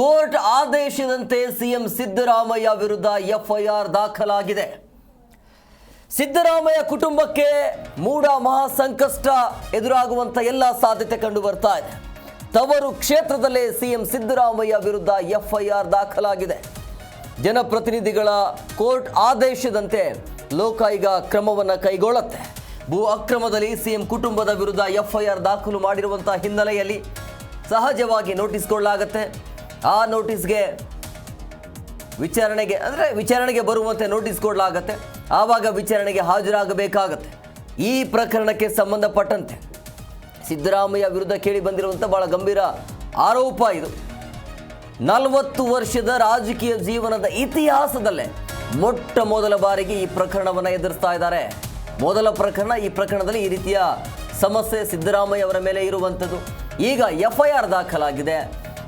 Court ಆದೇಶದಂತೆ CM Siddaramaiah ವಿರುದ್ಧ FIR ದಾಖಲಾಗಿದೆ. ಸಿದ್ದರಾಮಯ್ಯ ಕುಟುಂಬಕ್ಕೆ ಮೂಡ ಮಹಾ ಸಂಕಷ್ಟ ಎದುರಾಗುವಂತ ಎಲ್ಲ ಸಾಧ್ಯತೆ ಕಂಡು ಬರ್ತಾ ಇದೆ. ತವರು ಕ್ಷೇತ್ರದಲ್ಲೇ ಸಿಎಂ ಸಿದ್ದರಾಮಯ್ಯ ವಿರುದ್ಧ ಎಫ್ಐಆರ್ ದಾಖಲಾಗಿದೆ. ಜನಪ್ರತಿನಿಧಿಗಳ ಕೋರ್ಟ್ ಆದೇಶದಂತೆ ಲೋಕಾಯುಗ ಕ್ರಮವನ್ನು ಕೈಗೊಳ್ಳುತ್ತೆ. ಭೂ ಅಕ್ರಮದಲ್ಲಿ ಸಿಎಂ ಕುಟುಂಬದ ವಿರುದ್ಧ ಎಫ್ಐಆರ್ ದಾಖಲು ಮಾಡಿರುವಂತಹ ಹಿನ್ನೆಲೆಯಲ್ಲಿ ಸಹಜವಾಗಿ ನೋಟಿಸ್ ಕೊಡಲಾಗುತ್ತೆ ಆ ನೋಟಿಸ್ಗೆ ವಿಚಾರಣೆಗೆ, ಅಂದರೆ ವಿಚಾರಣೆಗೆ ಬರುವಂತೆ ನೋಟಿಸ್ ಕೊಡಲಾಗತ್ತೆ. ಆವಾಗ ವಿಚಾರಣೆಗೆ ಹಾಜರಾಗಬೇಕಾಗತ್ತೆ. ಈ ಪ್ರಕರಣಕ್ಕೆ ಸಂಬಂಧಪಟ್ಟಂತೆ ಸಿದ್ದರಾಮಯ್ಯ ವಿರುದ್ಧ ಕೇಳಿ ಬಂದಿರುವಂಥ ಬಹಳ ಗಂಭೀರ ಆರೋಪ ಇದು. ನಲವತ್ತು ವರ್ಷದ ರಾಜಕೀಯ ಜೀವನದ ಇತಿಹಾಸದಲ್ಲೇ ಮೊಟ್ಟ ಮೊದಲ ಬಾರಿಗೆ ಈ ಪ್ರಕರಣವನ್ನು ಎದುರಿಸ್ತಾ ಇದ್ದಾರೆ. ಮೊದಲ ಪ್ರಕರಣ ಈ ಪ್ರಕರಣದಲ್ಲಿ ಈ ರೀತಿಯ ಸಮಸ್ಯೆ ಸಿದ್ದರಾಮಯ್ಯ ಅವರ ಮೇಲೆ ಇರುವಂಥದ್ದು. ಈಗ ಎಫ್ ಐ ಆರ್ ದಾಖಲಾಗಿದೆ.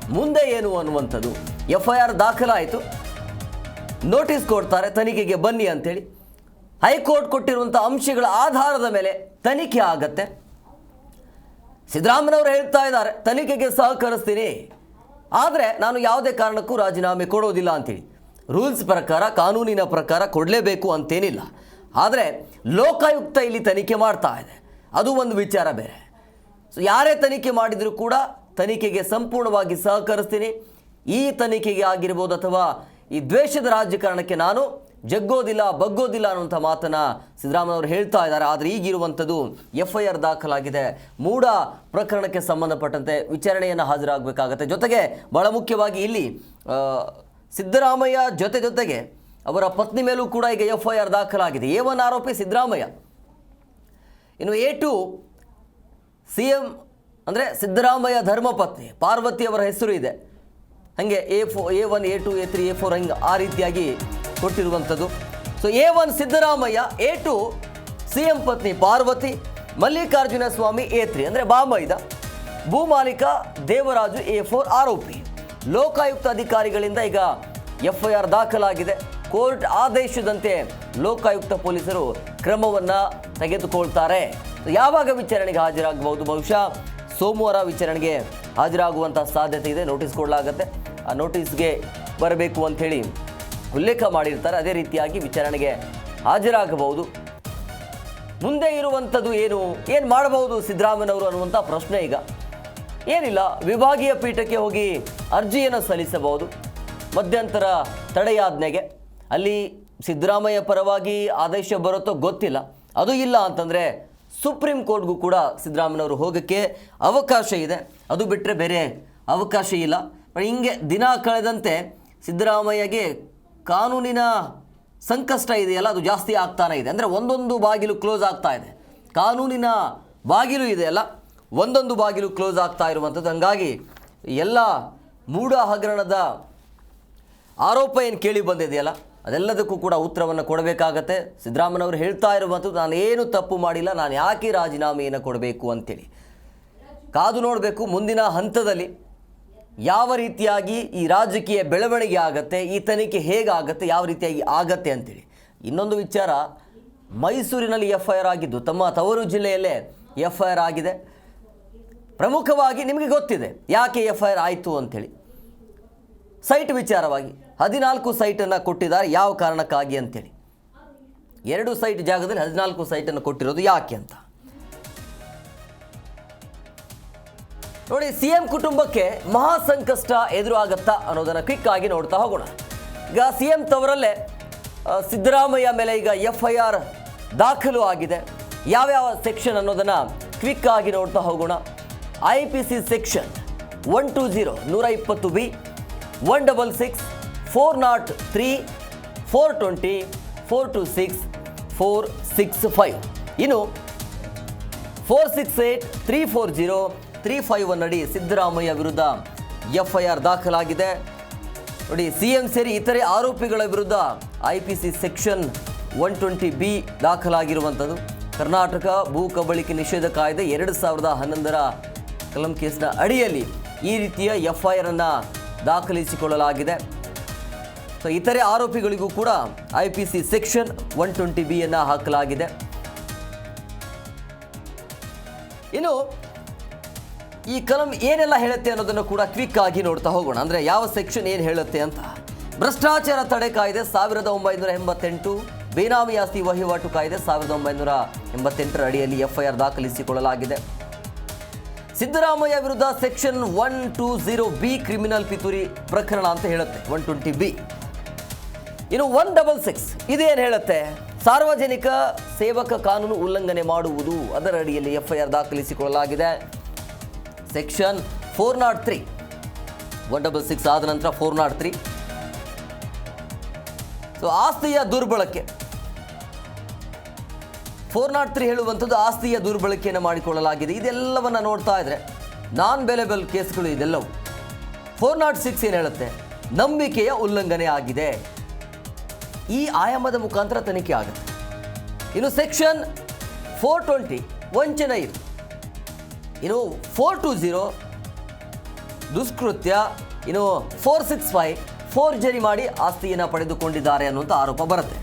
ಮುಂದೆ ಏನು ಅನ್ನುವಂಥದ್ದು ಎಫ್ ಐ ಆರ್ ದಾಖಲಾಯಿತು. ನೋಟಿಸ್ ಕೊಡ್ತಾರೆ, ತನಿಖೆಗೆ ಬನ್ನಿ ಅಂತೇಳಿ. ಹೈಕೋರ್ಟ್ ಕೊಟ್ಟಿರುವಂಥ ಅಂಶಗಳ ಆಧಾರದ ಮೇಲೆ ತನಿಖೆ ಆಗತ್ತೆ. ಸಿದ್ದರಾಮಯ್ಯವರು ಹೇಳ್ತಾ ಇದ್ದಾರೆ, ತನಿಖೆಗೆ ಸಹಕರಿಸ್ತೀನಿ. ಆದರೆ ನಾನು ಯಾವುದೇ ಕಾರಣಕ್ಕೂ ರಾಜೀನಾಮೆ ಕೊಡೋದಿಲ್ಲ ಅಂತೇಳಿ. ರೂಲ್ಸ್ ಪ್ರಕಾರ, ಕಾನೂನಿನ ಪ್ರಕಾರ ಕೊಡಲೇಬೇಕು ಅಂತೇನಿಲ್ಲ. ಆದರೆ ಲೋಕಾಯುಕ್ತ ಇಲ್ಲಿ ತನಿಖೆ ಮಾಡ್ತಾ ಇದೆ. ಅದು ಒಂದು ವಿಚಾರ ಬೇರೆ. ಸೊ ಯಾರೇ ತನಿಖೆ ಮಾಡಿದರೂ ಕೂಡ ತನಿಖೆಗೆ ಸಂಪೂರ್ಣವಾಗಿ ಸಹಕರಿಸ್ತೀನಿ. ಈ ತನಿಖೆಗೆ ಆಗಿರ್ಬೋದು ಅಥವಾ ಈ ದ್ವೇಷದ ರಾಜಕಾರಣಕ್ಕೆ ನಾನು ಜಗ್ಗೋದಿಲ್ಲ, ಬಗ್ಗೋದಿಲ್ಲ ಅನ್ನುವಂಥ ಮಾತನ್ನ ಸಿದ್ದರಾಮಯ್ಯವರು ಹೇಳ್ತಾ ಇದ್ದಾರೆ. ಆದರೆ ಈಗಿರುವಂಥದ್ದು ಎಫ್ ಐ ಆರ್ ದಾಖಲಾಗಿದೆ. ಮೂಡ ಪ್ರಕರಣಕ್ಕೆ ಸಂಬಂಧಪಟ್ಟಂತೆ ವಿಚಾರಣೆಯನ್ನು ಹಾಜರಾಗಬೇಕಾಗತ್ತೆ. ಜೊತೆಗೆ ಬಹಳ ಮುಖ್ಯವಾಗಿ ಇಲ್ಲಿ ಸಿದ್ದರಾಮಯ್ಯ ಜೊತೆ ಜೊತೆಗೆ ಅವರ ಪತ್ನಿ ಮೇಲೂ ಕೂಡ ಈಗ ಎಫ್ ಐ ಆರ್ ದಾಖಲಾಗಿದೆ. ಎ ಒನ್ ಆರೋಪಿ ಸಿದ್ದರಾಮಯ್ಯ. ಇನ್ನು ಎ ಟು ಸಿ ಎಂ ಅಂದರೆ ಸಿದ್ದರಾಮಯ್ಯ ಧರ್ಮಪತ್ನಿ ಪಾರ್ವತಿ ಅವರ ಹೆಸರು ಇದೆ. ಹಾಗೆ A four A one A two A three A four ಹಂಗೆ ಆ ರೀತಿಯಾಗಿ ಕೊಟ್ಟಿರುವಂಥದ್ದು. So A one Siddaramaiah A two C M ಪತ್ನಿ, ಪಾರ್ವತಿ, ಮಲ್ಲಿಕಾರ್ಜುನ ಸ್ವಾಮಿ ಎ ತ್ರೀ ಅಂದರೆ ಬಾಮೈದ ಭೂಮಾಲೀಕ ದೇವರಾಜು ಎ ಫೋರ್ ಆರೋಪಿ. ಲೋಕಾಯುಕ್ತ ಅಧಿಕಾರಿಗಳಿಂದ ಈಗ ಎಫ್ ಐ ಆರ್ ದಾಖಲಾಗಿದೆ. ಕೋರ್ಟ್ ಆದೇಶದಂತೆ ಲೋಕಾಯುಕ್ತ ಪೊಲೀಸರು ಕ್ರಮವನ್ನು ತೆಗೆದುಕೊಳ್ತಾರೆ. ಯಾವಾಗ ವಿಚಾರಣೆಗೆ ಹಾಜರಾಗಬಹುದು? ಬಹುಶಃ ಸೋಮವಾರ ವಿಚಾರಣೆಗೆ ಹಾಜರಾಗುವಂಥ ಸಾಧ್ಯತೆ ಇದೆ. ನೋಟಿಸ್ ಕೊಡಲಾಗುತ್ತೆ. ಆ ನೋಟಿಸ್ಗೆ ಬರಬೇಕು ಅಂಥೇಳಿ ಉಲ್ಲೇಖ ಮಾಡಿರ್ತಾರೆ. ಅದೇ ರೀತಿಯಾಗಿ ವಿಚಾರಣೆಗೆ ಹಾಜರಾಗಬಹುದು. ಮುಂದೆ ಇರುವಂಥದ್ದು ಏನು? ಏನು ಮಾಡಬಹುದು ಸಿದ್ದರಾಮಯ್ಯನವರು ಅನ್ನುವಂಥ ಪ್ರಶ್ನೆ ಈಗ. ಏನಿಲ್ಲ, ವಿಭಾಗೀಯ ಪೀಠಕ್ಕೆ ಹೋಗಿ ಅರ್ಜಿಯನ್ನು ಸಲ್ಲಿಸಬಹುದು. ಮಧ್ಯಂತರ ತಡೆಯಾಜ್ಞೆಗೆ. ಅಲ್ಲಿ ಸಿದ್ದರಾಮಯ್ಯ ಪರವಾಗಿ ಆದೇಶ ಬರುತ್ತೋ ಗೊತ್ತಿಲ್ಲ. ಅದು ಇಲ್ಲ ಅಂತಂದರೆ ಸುಪ್ರೀಂ ಕೋರ್ಟ್ಗೂ ಕೂಡ ಸಿದ್ದರಾಮಯ್ಯವರು ಹೋಗೋಕ್ಕೆ ಅವಕಾಶ ಇದೆ. ಅದು ಬಿಟ್ಟರೆ ಬೇರೆ ಅವಕಾಶ ಇಲ್ಲ. ಹಿಂಗೆ ದಿನ ಕಳೆದಂತೆ ಸಿದ್ದರಾಮಯ್ಯಗೆ ಕಾನೂನಿನ ಸಂಕಷ್ಟ ಇದೆಯಲ್ಲ, ಅದು ಜಾಸ್ತಿ ಆಗ್ತಾನೇ ಇದೆ. ಅಂದರೆ ಒಂದೊಂದು ಬಾಗಿಲು ಕ್ಲೋಸ್ ಆಗ್ತಾ ಇದೆ. ಕಾನೂನಿನ ಬಾಗಿಲು ಇದೆಯಲ್ಲ ಒಂದೊಂದು ಬಾಗಿಲು ಕ್ಲೋಸ್ ಆಗ್ತಾ ಇರುವಂಥದ್ದು. ಹಂಗಾಗಿ ಎಲ್ಲ ಮೂಢ ಹಗರಣದ ಆರೋಪ ಏನು ಕೇಳಿ ಬಂದಿದೆಯಲ್ಲ ಅದೆಲ್ಲದಕ್ಕೂ ಕೂಡ ಉತ್ತರವನ್ನು ಕೊಡಬೇಕಾಗತ್ತೆ. ಸಿದ್ದರಾಮಯ್ಯನವರು ಹೇಳ್ತಾ ಇರುವಂಥದ್ದು, ನಾನು ಏನು ತಪ್ಪು ಮಾಡಿಲ್ಲ, ನಾನು ಯಾಕೆ ರಾಜೀನಾಮೆಯನ್ನು ಕೊಡಬೇಕು ಅಂತೇಳಿ. ಕಾದು ನೋಡಬೇಕು, ಮುಂದಿನ ಹಂತದಲ್ಲಿ ಯಾವ ರೀತಿಯಾಗಿ ಈ ರಾಜಕೀಯ ಬೆಳವಣಿಗೆ ಆಗತ್ತೆ, ಈ ತನಿಖೆ ಹೇಗಾಗತ್ತೆ, ಯಾವ ರೀತಿಯಾಗಿ ಆಗತ್ತೆ ಅಂತೇಳಿ. ಇನ್ನೊಂದು ವಿಚಾರ, ಮೈಸೂರಿನಲ್ಲಿ ಎಫ್ ಐ ಆರ್ ಆಗಿದ್ದು, ತಮ್ಮ ತವರು ಜಿಲ್ಲೆಯಲ್ಲೇ ಎಫ್ ಐ ಆರ್ ಆಗಿದೆ. ಪ್ರಮುಖವಾಗಿ ನಿಮಗೆ ಗೊತ್ತಿದೆ, ಯಾಕೆ ಎಫ್ ಐ ಆರ್ ಆಯಿತು ಅಂಥೇಳಿ ಸೈಟ್ ವಿಚಾರವಾಗಿ. ಹದಿನಾಲ್ಕು ಸೈಟನ್ನು ಕೊಟ್ಟಿದ್ದಾರೆ. ಯಾವ ಕಾರಣಕ್ಕಾಗಿ ಅಂತೇಳಿ. ಎರಡು ಸೈಟ್ ಜಾಗದಲ್ಲಿ ಹದಿನಾಲ್ಕು ಸೈಟನ್ನು ಕೊಟ್ಟಿರೋದು ಯಾಕೆ ಅಂತ. ನೋಡಿ ಸಿ ಎಂ ಕುಟುಂಬಕ್ಕೆ ಮಹಾ ಸಂಕಷ್ಟ ಎದುರು ಆಗತ್ತಾ ಅನ್ನೋದನ್ನು ಕ್ವಿಕ್ ಆಗಿ ನೋಡ್ತಾ ಹೋಗೋಣ. ಈಗ ಸಿ ಎಂ ತವರಲ್ಲೇ ಸಿದ್ದರಾಮಯ್ಯ ಮೇಲೆ ಈಗ ಎಫ್ ಐ ಆರ್ ದಾಖಲು ಆಗಿದೆ. ಯಾವ್ಯಾವ ಸೆಕ್ಷನ್ ಅನ್ನೋದನ್ನು ಕ್ವಿಕ್ ಆಗಿ ನೋಡ್ತಾ ಹೋಗೋಣ. I P C section one two zero ನೂರ ಇಪ್ಪತ್ತು B, one double six four nought three four twenty four two six four six five ಇನ್ನು four six eight three four zero three five one ಅಡಿ ಸಿದ್ದರಾಮಯ್ಯ ವಿರುದ್ಧ F I R ದಾಖಲಾಗಿದೆ. ನೋಡಿ C M ಸೇರಿ ಇತರೆ ಆರೋಪಿಗಳ ವಿರುದ್ಧ I P C section one twenty B ದಾಖಲಾಗಿರುವಂಥದ್ದು. Karnataka ಭೂ ಕಬಳಿಕೆ ನಿಷೇಧ ಕಾಯ್ದೆ ಎರಡು ಸಾವಿರದ ಹನ್ನೊಂದರ ಕಲಂ ಕೇಸ್ನ ಅಡಿಯಲ್ಲಿ ಈ ರೀತಿಯ ಎಫ್ ಐ ಆರನ್ನು ದಾಖಲಿಸಿಕೊಳ್ಳಲಾಗಿದೆ. ಸೊ ಇತರೆ ಆರೋಪಿಗಳಿಗೂ ಕೂಡ I P C section one twenty ಬಿಯನ್ನು ಹಾಕಲಾಗಿದೆ. ಇನ್ನು, ಈ ಕಲಂ ಏನೆಲ್ಲ ಹೇಳುತ್ತೆ ಅನ್ನೋದನ್ನು ಕೂಡ ಕ್ವಿಕ್ ಆಗಿ ನೋಡ್ತಾ ಹೋಗೋಣ. ಅಂದರೆ ಯಾವ ಸೆಕ್ಷನ್ ಏನು ಹೇಳುತ್ತೆ ಅಂತ. ಭ್ರಷ್ಟಾಚಾರ ತಡೆ ಕಾಯ್ದೆ ಸಾವಿರದ ಒಂಬೈನೂರ ಎಂಬತ್ತೆಂಟು, ಬೇನಾಮಿ ಆಸ್ತಿ ವಹಿವಾಟು ಕಾಯ್ದೆ ಸಾವಿರದ ಒಂಬೈನೂರ ಎಂಬತ್ತೆಂಟರ ಅಡಿಯಲ್ಲಿ ಎಫ್ಐಆರ್ ದಾಖಲಿಸಿಕೊಳ್ಳಲಾಗಿದೆ. ಸಿದ್ದರಾಮಯ್ಯ ವಿರುದ್ಧ section one two zero B criminal ಪಿತೂರಿ ಪ್ರಕರಣ ಅಂತ ಹೇಳುತ್ತೆ ಒನ್ ಟ್ವೆಂಟಿ ಬಿ ಇನ್ನು ಒನ್ ಡಬಲ್ ಸಿಕ್ಸ್ ಇದೇನು ಹೇಳುತ್ತೆ? ಸಾರ್ವಜನಿಕ ಸೇವಕ ಕಾನೂನು ಉಲ್ಲಂಘನೆ ಮಾಡುವುದು ಅದರ ಅಡಿಯಲ್ಲಿ FIR ದಾಖಲಿಸಿಕೊಳ್ಳಲಾಗಿದೆ. Section four nought three one double six ಆದ ನಂತರ ಫೋರ್ ನಾಟ್ ತ್ರೀ ಸೊ ಆಸ್ತಿಯ ದುರ್ಬಳಕೆ. ಫೋರ್ ನಾಟ್ ತ್ರೀ ಹೇಳುವಂಥದ್ದು ಆಸ್ತಿಯ ದುರ್ಬಳಕೆಯನ್ನು ಮಾಡಿಕೊಳ್ಳಲಾಗಿದೆ. ಇದೆಲ್ಲವನ್ನ ನೋಡ್ತಾ ಇದ್ರೆ ನಾನ್ ಬೆಲೆಬಲ್ ಕೇಸ್ಗಳು ಇದೆಲ್ಲವು. ಫೋರ್ ನಾಟ್ ಸಿಕ್ಸ್ ಏನು ಹೇಳುತ್ತೆ? ನಂಬಿಕೆಯ ಉಲ್ಲಂಘನೆ ಆಗಿದೆ. ಈ ಆಯಾಮದ ಮುಖಾಂತರ ತನಿಖೆ ಆಗುತ್ತೆ. ಇನ್ನು ಸೆಕ್ಷನ್ ಫೋರ್ ಟ್ವೆಂಟಿ ವಂಚನೆ ಇದು. ಇನ್ನು ಫೋರ್ ಟು ಝೀರೋ ದುಷ್ಕೃತ್ಯ, ಇನ್ನು ಫೋರ್ ಸಿಕ್ಸ್ ಫೈವ್ ಫೋರ್ ಜರಿ ಮಾಡಿ ಆಸ್ತಿಯನ್ನು ಪಡೆದುಕೊಂಡಿದ್ದಾರೆ ಅನ್ನುವಂಥ ಆರೋಪ ಬರುತ್ತೆ.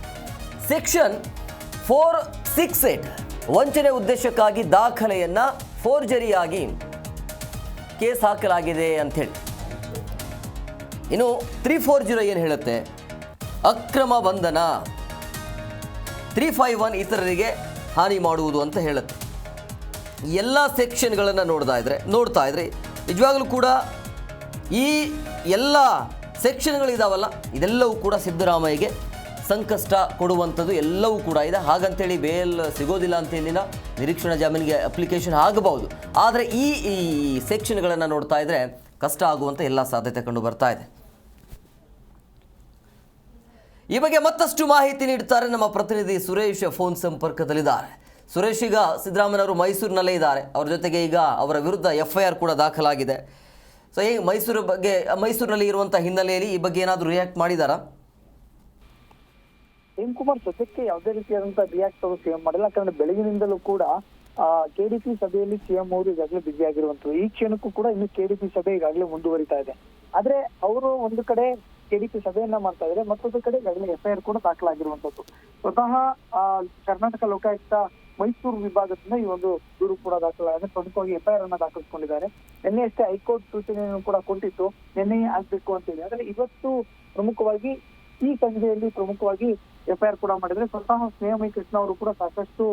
ಸೆಕ್ಷನ್ ಫೋರ್ ಸಿಕ್ಸ್ ಏಟ್ ವಂಚನೆ ಉದ್ದೇಶಕ್ಕಾಗಿ ದಾಖಲೆಯನ್ನು ಫೋರ್ಜರಿಯಾಗಿ ಕೇಸ್ ಹಾಕಲಾಗಿದೆ ಅಂಥೇಳಿ ಇನ್ನು ತ್ರೀ ಫೋರ್ ಜೀರೋ ಏನು ಹೇಳುತ್ತೆ? ಅಕ್ರಮ ಬಂಧನ. ತ್ರೀ ಫೈವ್ ಒನ್ ಇತರರಿಗೆ ಹಾನಿ ಮಾಡುವುದು ಅಂತ ಹೇಳುತ್ತೆ. ಎಲ್ಲ ಸೆಕ್ಷನ್ಗಳನ್ನು ನೋಡ್ತಾ ಇದ್ರೆ ನೋಡ್ತಾ ಇದ್ರೆ, ನಿಜವಾಗಲೂ ಕೂಡ ಈ ಎಲ್ಲ ಸೆಕ್ಷನ್ಗಳಿದಾವಲ್ಲ ಇದೆಲ್ಲವೂ ಕೂಡ ಸಿದ್ದರಾಮಯ್ಯಗೆ ಸಂಕಷ್ಟ ಕೊಡುವಂಥದ್ದು ಎಲ್ಲವೂ ಕೂಡ ಇದೆ. ಹಾಗಂತೇಳಿ ಬೇಲ್ ಸಿಗೋದಿಲ್ಲ ಅಂತೇಳಿನ ನಿರೀಕ್ಷಣಾ ಜಾಮೀನಿಗೆ ಅಪ್ಲಿಕೇಶನ್ ಆಗಬಹುದು. ಆದರೆ ಈ ಈ ಸೆಕ್ಷನ್ಗಳನ್ನು ನೋಡ್ತಾ ಇದ್ರೆ ಕಷ್ಟ ಆಗುವಂಥ ಎಲ್ಲ ಸಾಧ್ಯತೆ ಕಂಡು ಬರ್ತಾ ಇದೆ. ಈ ಬಗ್ಗೆ ಮತ್ತಷ್ಟು ಮಾಹಿತಿ ನೀಡುತ್ತಾರೆ ನಮ್ಮ ಪ್ರತಿನಿಧಿ ಸುರೇಶ್ ಫೋನ್ ಸಂಪರ್ಕದಲ್ಲಿದ್ದಾರೆ. ಸುರೇಶ್ ಈಗ ಸಿದ್ದರಾಮಯ್ಯವರು ಮೈಸೂರಿನಲ್ಲೇ ಇದ್ದಾರೆ. ಅವರ ಜೊತೆಗೆ ಈಗ ಅವರ ವಿರುದ್ಧ ಎಫ್ ಐ ಆರ್ ಕೂಡ ದಾಖಲಾಗಿದೆ. ಸೊ ಈ ಮೈಸೂರು ಬಗ್ಗೆ, ಮೈಸೂರಿನಲ್ಲಿ ಇರುವಂಥ ಹಿನ್ನೆಲೆಯಲ್ಲಿ ಈ ಬಗ್ಗೆ ಏನಾದರೂ ರಿಯಾಕ್ಟ್ ಮಾಡಿದಾರಾ? ಕುಮಾರ್, ಸದ್ಯಕ್ಕೆ ಯಾವುದೇ ರೀತಿಯಾದಂತಹ ರಿಯಾಕ್ಟ್ ಅವರು ಸಿಎಂ ಮಾಡಿಲ್ಲ. ಯಾಕಂದ್ರೆ ಬೆಳಗಿನಿಂದಲೂ ಕೂಡ ಕೆಡಿಪಿ ಸಭೆಯಲ್ಲಿ ಸಿಎಂ ಅವರು ಈಗಾಗಲೇ ಬ್ಯುಸಿ ಆಗಿರುವಂತದ್ದು. ಈ ಕ್ಷಣಕ್ಕೂ ಕೂಡ ಇನ್ನು ಕೆಡಿಪಿ ಸಭೆ ಈಗಾಗಲೇ ಮುಂದುವರಿತಾ ಇದೆ. ಆದ್ರೆ, ಅವರು ಒಂದು ಕಡೆ ಕೆಡಿಪಿ ಸಭೆಯನ್ನ ಮಾಡ್ತಾ ಇದ್ದಾರೆ. ಮತ್ತೊಂದು ಕಡೆ ಈಗಾಗಲೇ ಎಫ್ಐಆರ್ ಕೂಡ ದಾಖಲಾಗಿರುವಂತದ್ದು ಸ್ವತಃ ಆ, ಕರ್ನಾಟಕ ಲೋಕಾಯುಕ್ತ ಮೈಸೂರು ವಿಭಾಗದಿಂದ ಈ ಒಂದು ದೂರು ಕೂಡ ದಾಖಲಾಗಿದೆ. ಪ್ರಮುಖವಾಗಿ ಎಫ್ಐಆರ್ ಅನ್ನ ದಾಖಲಿಸಿಕೊಂಡಿದ್ದಾರೆ. ನಿನ್ನೆ ಹೈಕೋರ್ಟ್ ಸೂಚನೆಯನ್ನು ಕೂಡ ಕೊಟ್ಟಿತ್ತು. ನಿನ್ನೆ ಆಗ್ಬೇಕು ಅಂತ ಹೇಳಿ ಆದ್ರೆ ಇವತ್ತು ಪ್ರಮುಖವಾಗಿ ಈ ಸಂಜೆಯಲ್ಲಿ ಪ್ರಮುಖವಾಗಿ ಎಫ್ಐಆರ್ ಕೂಡ ಮಾಡಿದ್ರೆ ಸ್ವತಃ ಸ್ನೇಹಮಯಿ ಕೃಷ್ಣ ಅವರು ಕೂಡ ಸಾಕಷ್ಟು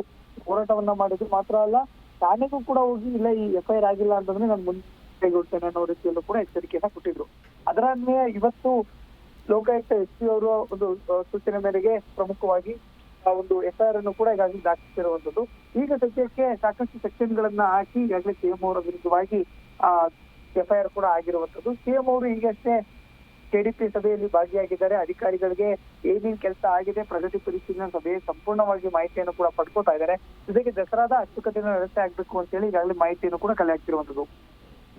ಹೋರಾಟವನ್ನ ಮಾಡಿದ್ರು ಮಾತ್ರ ಅಲ್ಲ ಠಾಣೆಗೂ ಕೂಡ ಹೋಗಿ ಇಲ್ಲ ಈ ಎಫ್ಐಆರ್ ಆಗಿಲ್ಲ ಅಂತಂದ್ರೆ ನಾನು ಮುಂದೆ ಕೈಗೊಳ್ತೇನೆ ಅನ್ನೋ ರೀತಿಯಲ್ಲೂ ಕೂಡ ಎಚ್ಚರಿಕೆಯನ್ನ ಕೊಟ್ಟಿದ್ರು. ಅದರ ಇವತ್ತು ಲೋಕಾಯುಕ್ತ ಎಸ್ ಪಿ ಅವರ ಒಂದು ಸೂಚನೆ ಮೇರೆಗೆ ಪ್ರಮುಖವಾಗಿ ಆ ಒಂದು ಎಫ್ಐಆರ್ ಅನ್ನು ಕೂಡ ಈಗಾಗಲೇ ದಾಖಲಿಸಿರುವಂತದ್ದು ಈಗ ಸದ್ಯಕ್ಕೆ ಸಾಕಷ್ಟು ಸೆಕ್ಷನ್ ಗಳನ್ನ ಹಾಕಿ ಈಗಾಗಲೇ ಸಿಎಂ ಅವರ ವಿರುದ್ಧವಾಗಿ, ಆ, ಎಫ್ಐಆರ್ ಕೂಡ ಆಗಿರುವಂತದ್ದು ಸಿಎಂ ಅವರು ಈಗಷ್ಟೇ ಕೆಡಿಪಿ ಸಭೆಯಲ್ಲಿ ಭಾಗಿಯಾಗಿದ್ದಾರೆ. ಅಧಿಕಾರಿಗಳಿಗೆ ಏನೇನ್ ಕೆಲಸ ಆಗಿದೆ, ಪ್ರಗತಿ ಪರಿಶೀಲನಾ ಸಭೆ ಸಂಪೂರ್ಣವಾಗಿ ಮಾಹಿತಿಯನ್ನು ಕೂಡ ಪಡ್ಕೋತಾ ಇದ್ದಾರೆ. ಜೊತೆಗೆ ದಸರಾದ ಅಚ್ಚುಕಟ್ಟಿನ ವ್ಯವಸ್ಥೆ ಆಗ್ಬೇಕು ಅಂತ ಹೇಳಿ ಈಗಾಗಲೇ ಮಾಹಿತಿಯನ್ನು ಕೂಡ ಕಲೆ ಹಾಕ್ತಿರುವಂತದ್ದು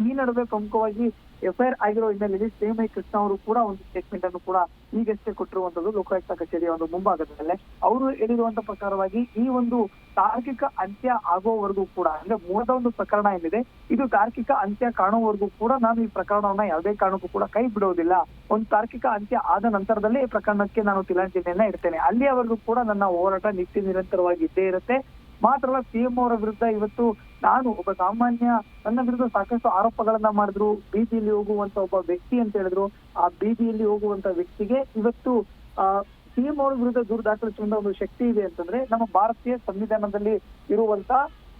ಈ ನಡುವೆ ಪ್ರಮುಖವಾಗಿ ಎಫ್ಐಆರ್ ಆಗಿರೋ ಹಿನ್ನೆಲೆಯಲ್ಲಿ ಸೇಮೈ ಕೃಷ್ಣ ಅವರು ಕೂಡ ಒಂದು ಸ್ಟೇಟ್ಮೆಂಟ್ ಅನ್ನು ಕೂಡ ಈಗಷ್ಟೇ ಕೊಟ್ಟಿರುವಂತದ್ದು ಲೋಕಾಯುಕ್ತ ಕಚೇರಿಯ ಒಂದು ಮುಂಭಾಗದಲ್ಲೇ. ಅವರು ಹೇಳಿರುವಂತ ಪ್ರಕಾರವಾಗಿ ಈ ಒಂದು ತಾರ್ಕಿಕ ಅಂತ್ಯ ಆಗೋವರೆಗೂ ಕೂಡ, ಅಂದ್ರೆ ಮೂಲದ ಒಂದು ಪ್ರಕರಣ ಏನಿದೆ, ಇದು ತಾರ್ಕಿಕ ಅಂತ್ಯ ಕಾಣುವವರೆಗೂ ಕೂಡ ನಾನು ಈ ಪ್ರಕರಣವನ್ನ ಯಾವುದೇ ಕಾರಣಕ್ಕೂ ಕೂಡ ಕೈ ಬಿಡೋದಿಲ್ಲ. ಒಂದು ತಾರ್ಕಿಕ ಅಂತ್ಯ ಆದ ನಂತರದಲ್ಲೇ ಈ ಪ್ರಕರಣಕ್ಕೆ ನಾನು ತಿಲಾಂಜಲಿಯನ್ನ ಇಡ್ತೇನೆ. ಅಲ್ಲಿಯವರೆಗೂ ಕೂಡ ನನ್ನ ಹೋರಾಟ ನಿತ್ಯ ನಿರಂತರವಾಗಿ ಇದ್ದೇ ಇರುತ್ತೆ. ಮಾತ್ರ ಅಲ್ಲ ಸಿಎಂ ಅವರ ವಿರುದ್ಧ ಇವತ್ತು ನಾನು ಒಬ್ಬ ಸಾಮಾನ್ಯ, ನನ್ನ ವಿರುದ್ಧ ಸಾಕಷ್ಟು ಆರೋಪಗಳನ್ನ ಮಾಡಿದ್ರು, ಬೀದಿಯಲ್ಲಿ ಹೋಗುವಂತ ಒಬ್ಬ ವ್ಯಕ್ತಿ ಅಂತ ಹೇಳಿದ್ರು. ಆ ಬೀದಿಯಲ್ಲಿ ಹೋಗುವಂತ ವ್ಯಕ್ತಿಗೆ ಇವತ್ತು, ಆ ಸಿಎಂ ಅವರ ವಿರುದ್ಧ ದೂರು ದಾಖಲಿಸುವಂತ ಒಂದು ಶಕ್ತಿ ಇದೆ ಅಂತಂದ್ರೆ ನಮ್ಮ ಭಾರತೀಯ ಸಂವಿಧಾನದಲ್ಲಿ ಇರುವಂತ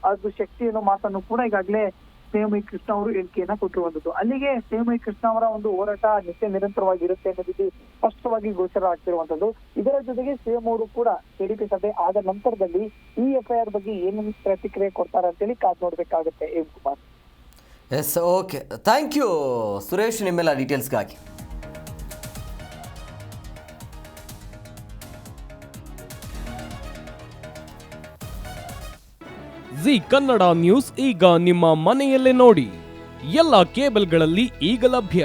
ಅದು ಶಕ್ತಿ ಅನ್ನೋ ಮಾತನ್ನು ಕೂಡ ಈಗಾಗಲೇ ಸೇಮೈ ಕೃಷ್ಣ ಅವರು ಹೇಳಿಕೆಯನ್ನ ಕೊಟ್ಟಿರುವಂತದ್ದು. ಅಲ್ಲಿಗೆ ಸೇಮೈ ಕೃಷ್ಣ ಅವರ ಒಂದು ಹೋರಾಟ ನಿತ್ಯ ನಿರಂತರವಾಗಿರುತ್ತೆ ಅನ್ನೋದಿದ್ದು ಅನ್ನೋದು ಸ್ಪಷ್ಟವಾಗಿ ಗೋಚರ ಆಗ್ತಿರುವಂತದ್ದು. ಇದರ ಜೊತೆಗೆ ಸಿಎಂ ಅವರು ಕೂಡ ಕೆಡಿಪಿ ಸಭೆ ಆದ ನಂತರದಲ್ಲಿ ಈ ಎಫ್ಐಆರ್ ಬಗ್ಗೆ ಏನೇನು ಪ್ರತಿಕ್ರಿಯೆ ಕೊಡ್ತಾರೆ ಅಂತೇಳಿ ಕಾದ್ ನೋಡ್ಬೇಕಾಗುತ್ತೆ M Kumar. Yes okay thank you Suresh ನಿಮ್ಮೆಲ್ಲ ಡೀಟೇಲ್ಸ್ಗಾಗಿ ಜಿ ಕನ್ನಡ ನ್ಯೂಸ್ ಈಗ ನಿಮ್ಮ ಮನೆಯಲ್ಲೇ ನೋಡಿ. ಎಲ್ಲ ಕೇಬಲ್ಗಳಲ್ಲಿ ಈಗ ಲಭ್ಯ.